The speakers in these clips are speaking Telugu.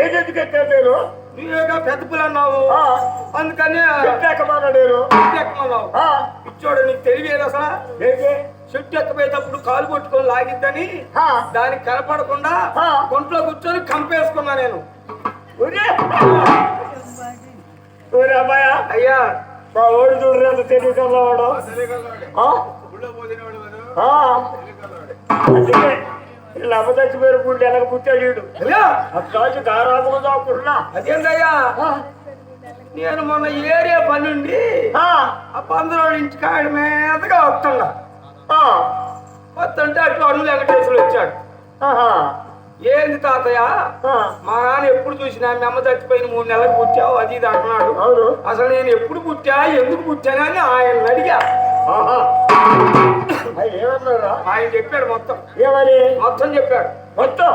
ఏదెందుకు ఎక్కాను నేను నువ్వేగా పెద్ద పులి అన్నావు? ఆ, అందుకని చెట్టు ఎక్కమన్నా నేను చెట్టు ఎక్కమన్నావు? ఆ, ఇచ్చోడు నీకు తెలియదు అసలు? చెట్టు ఎక్కపోయేటప్పుడు కాలు కొట్టుకొని లాగిద్దని ఆ, దానికి కనపడకుండా ఆ. కొంట్లో కూర్చొని కంపేసుకున్నా నేను. ఒరే. అమ్మాయ! అయ్యా! మా ఓడి చూడరు ఎంత తెలియకల్లా వాడు వీళ్ళ అమ్మ చచ్చిపోయిన గుండె ఎలాగ పుట్టాడు వీడు దాక్కున్నా అదేంటయ్యా ఆ, నేను మొన్న ఏరియా పని ఉండి ఆ, పందులోడి ఇంటి కాడి మీదగా వస్తున్నా. వస్తుంటే అటు అడుగు వెంకటేశ్వరులు వచ్చాడు. ఏంది తాతయ్య? మా నాన్న ఎప్పుడు చూసినా మీ అమ్మ చచ్చిపోయిన మూడు నెలలకు పుట్టావు అది ఇది అంటున్నాడు. అసలు నేను ఎప్పుడు పుట్టా ఎందుకు పుట్టానా అని ఆయన అడిగా. ఏమన్నారా? ఆయన చెప్పాడు మొత్తం. ఏమని? మొత్తం చెప్పాడు మొత్తం?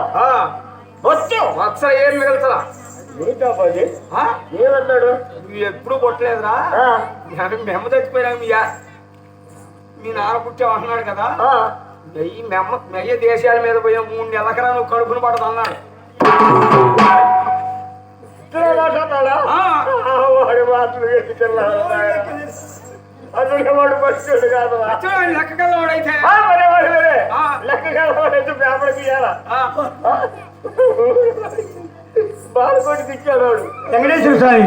మొత్తం? మొత్తం ఏం పది ఆ? ఏమన్నాడు? నువ్వు ఎప్పుడు పుట్టలేదురా ఆ, నాకు మీ అమ్మ చచ్చిపోయినా మీ మీ నాన్న పుట్టావు అంటున్నాడు కదా ఈ మెమ్మ మెయ్య దేశాల మీద పోయిన మూడు నెలలకరా నువ్వు కడుపును పడదు అన్నాడు. ఆ, వాడి మాటలు ఎత్తుకెళ్ళాడు అందుకే వాడు. పచ్చాడు కాదు లెక్క కలవాడైతే. లెక్క కావాలంటే పేపర్ తీయాలా ఆ. బాగా కొట్టుకు ఇచ్చాడు వాడు. వెంకటేశ్వర స్వామి.